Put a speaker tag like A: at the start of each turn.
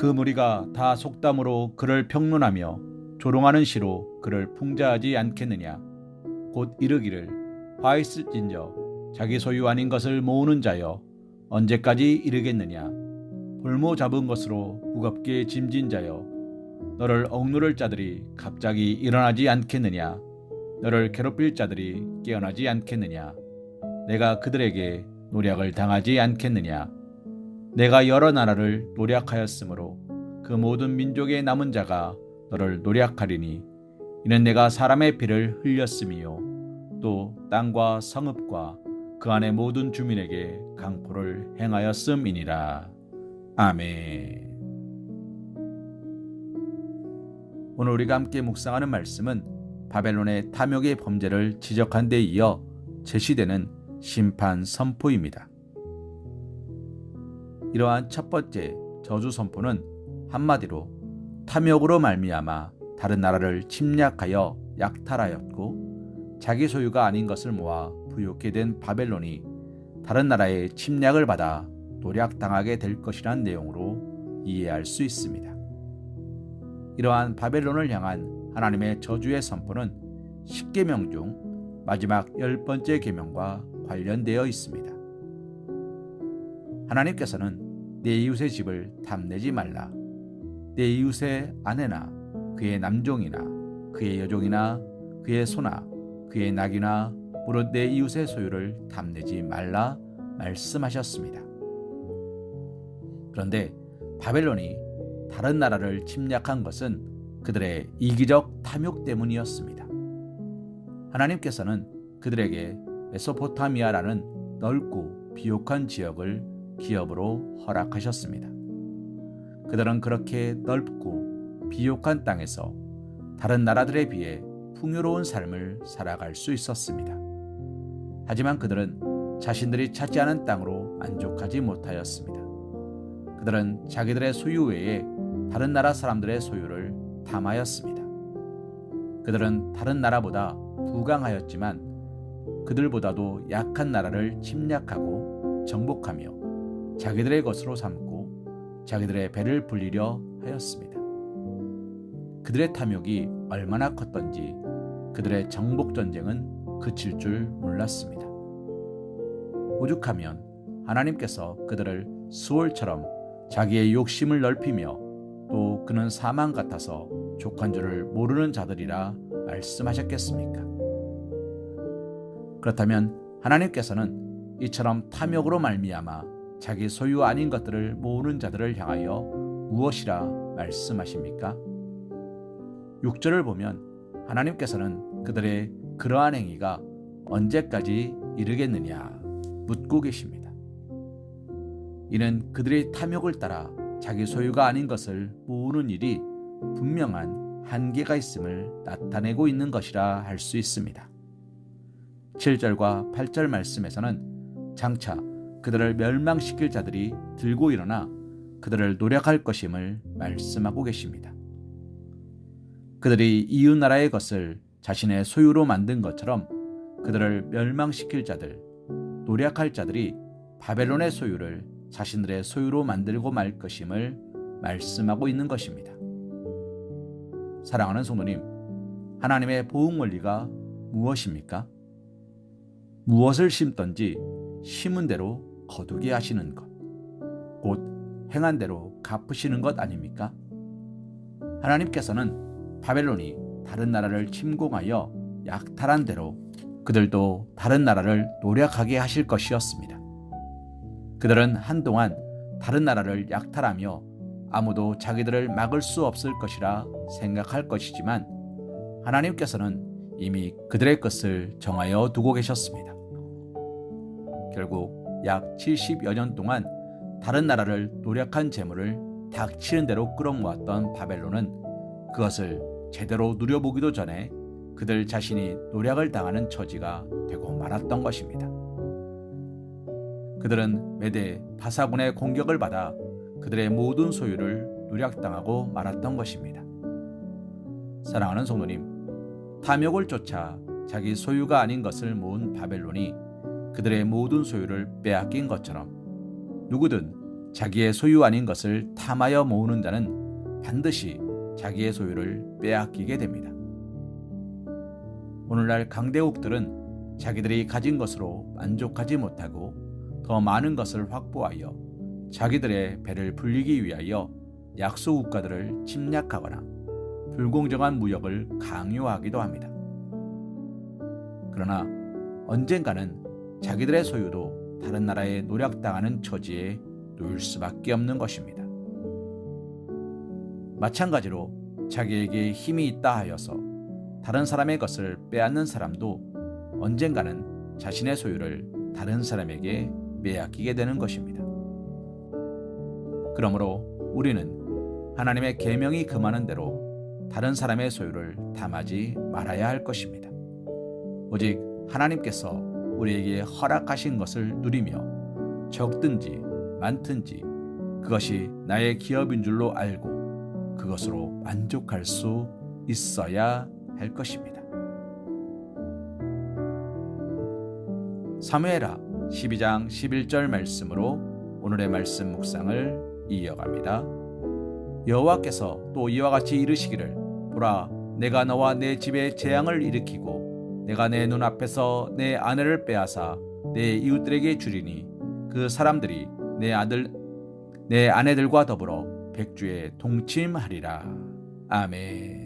A: 그 무리가 다 속담으로 그를 평론하며 조롱하는 시로 그를 풍자하지 않겠느냐? 곧 이르기를 화 있을진저 자기 소유 아닌 것을 모으는 자여 언제까지 이르겠느냐? 볼모 잡은 것으로 무겁게 짐진 자여 너를 억누를 자들이 갑자기 일어나지 않겠느냐? 너를 괴롭힐 자들이 깨어나지 않겠느냐? 내가 그들에게 노략을 당하지 않겠느냐 내가 여러 나라를 노략하였으므로 그 모든 민족의 남은 자가 너를 노략하리니 이는 내가 사람의 피를 흘렸음이요 또 땅과 성읍과 그 안의 모든 주민에게 강포를 행하였음이니라 아멘. 오늘 우리가 함께 묵상하는 말씀은 바벨론의 탐욕의 범죄를 지적한 데 이어 제시되는 심판 선포입니다. 이러한 첫 번째 저주 선포는 한마디로 탐욕으로 말미암아 다른 나라를 침략하여 약탈하였고 자기 소유가 아닌 것을 모아 부욕게 된 바벨론이 다른 나라의 침략을 받아 노략당하게 될 것이란 내용으로 이해할 수 있습니다. 이러한 바벨론을 향한 하나님의 저주의 선포는 10계명 중 마지막 열 번째 계명과 관련되어 있습니다. 하나님께서는 내 이웃의 집을 탐내지 말라. 내 이웃의 아내나 그의 남종이나 그의 여종이나 그의 소나 그의 낙이나 무릇 내 이웃의 소유를 탐내지 말라 말씀하셨습니다. 그런데 바벨론이 다른 나라를 침략한 것은 그들의 이기적 탐욕 때문이었습니다. 하나님께서는 그들에게 메소포타미아라는 넓고 비옥한 지역을 기업으로 허락하셨습니다. 그들은 그렇게 넓고 비옥한 땅에서 다른 나라들에 비해 풍요로운 삶을 살아갈 수 있었습니다. 하지만 그들은 자신들이 찾지 않은 땅으로 만족하지 못하였습니다. 그들은 자기들의 소유 외에 다른 나라 사람들의 소유를 탐하였습니다. 그들은 다른 나라보다 부강하였지만 그들보다도 약한 나라를 침략하고 정복하며 자기들의 것으로 삼고 자기들의 배를 불리려 하였습니다. 그들의 탐욕이 얼마나 컸던지 그들의 정복 전쟁은 그칠 줄 몰랐습니다. 오죽하면 하나님께서 그들을 수월처럼 자기의 욕심을 넓히며 또 그는 사망 같아서 족한 줄을 모르는 자들이라 말씀하셨겠습니까? 그렇다면 하나님께서는 이처럼 탐욕으로 말미암아 자기 소유 아닌 것들을 모으는 자들을 향하여 무엇이라 말씀하십니까? 6절을 보면 하나님께서는 그들의 그러한 행위가 언제까지 이르겠느냐 묻고 계십니다. 이는 그들의 탐욕을 따라 자기 소유가 아닌 것을 모으는 일이 분명한 한계가 있음을 나타내고 있는 것이라 할 수 있습니다. 7절과 8절 말씀에서는 장차 그들을 멸망시킬 자들이 들고 일어나 그들을 노력할 것임을 말씀하고 계십니다. 그들이 이웃 나라의 것을 자신의 소유로 만든 것처럼 그들을 멸망시킬 자들, 노력할 자들이 바벨론의 소유를 자신들의 소유로 만들고 말 것임을 말씀하고 있는 것입니다. 사랑하는 성도님, 하나님의 보응 원리가 무엇입니까? 무엇을 심던지 심은 대로 거두게 하시는 것, 곧 행한 대로 갚으시는 것 아닙니까? 하나님께서는 바벨론이 다른 나라를 침공하여 약탈한 대로 그들도 다른 나라를 노력하게 하실 것이었습니다. 그들은 한동안 다른 나라를 약탈하며 아무도 자기들을 막을 수 없을 것이라 생각할 것이지만 하나님께서는 이미 그들의 것을 정하여 두고 계셨습니다. 결국 약 70여 년 동안 다른 나라를 노력한 재물을 닥치는 대로 끌어모았던 바벨론은 그것을 제대로 누려보기도 전에 그들 자신이 노력을 당하는 처지가 되고 말았던 것입니다. 그들은 메대 바사군의 공격을 받아 그들의 모든 소유를 누락당하고 말았던 것입니다. 사랑하는 성도님, 탐욕을 쫓아 자기 소유가 아닌 것을 모은 바벨론이 그들의 모든 소유를 빼앗긴 것처럼 누구든 자기의 소유 아닌 것을 탐하여 모으는 자는 반드시 자기의 소유를 빼앗기게 됩니다. 오늘날 강대국들은 자기들이 가진 것으로 만족하지 못하고 더 많은 것을 확보하여 자기들의 배를 불리기 위하여 약소 국가들을 침략하거나 불공정한 무역을 강요하기도 합니다. 그러나 언젠가는 자기들의 소유도 다른 나라에 노략당하는 처지에 놓일 수밖에 없는 것입니다. 마찬가지로 자기에게 힘이 있다 하여서 다른 사람의 것을 빼앗는 사람도 언젠가는 자신의 소유를 다른 사람에게 빼앗기게 되는 것입니다. 그러므로 우리는 하나님의 계명이 금하는 대로 다른 사람의 소유를 탐하지 말아야 할 것입니다. 오직 하나님께서 우리에게 허락하신 것을 누리며 적든지 많든지 그것이 나의 기업인 줄로 알고 그것으로 만족할 수 있어야 할 것입니다. 사무엘하 12장 11절 말씀으로 오늘의 말씀 묵상을 이어갑니다. 여호와께서 또 이와 같이 이르시기를 보라 내가 너와 내 집에 재앙을 일으키고 내가 내 눈앞에서 내 아내를 빼앗아 내 이웃들에게 주리니 그 사람들이 내 아들 내 아내들과 더불어 백주에 동침하리라. 아멘.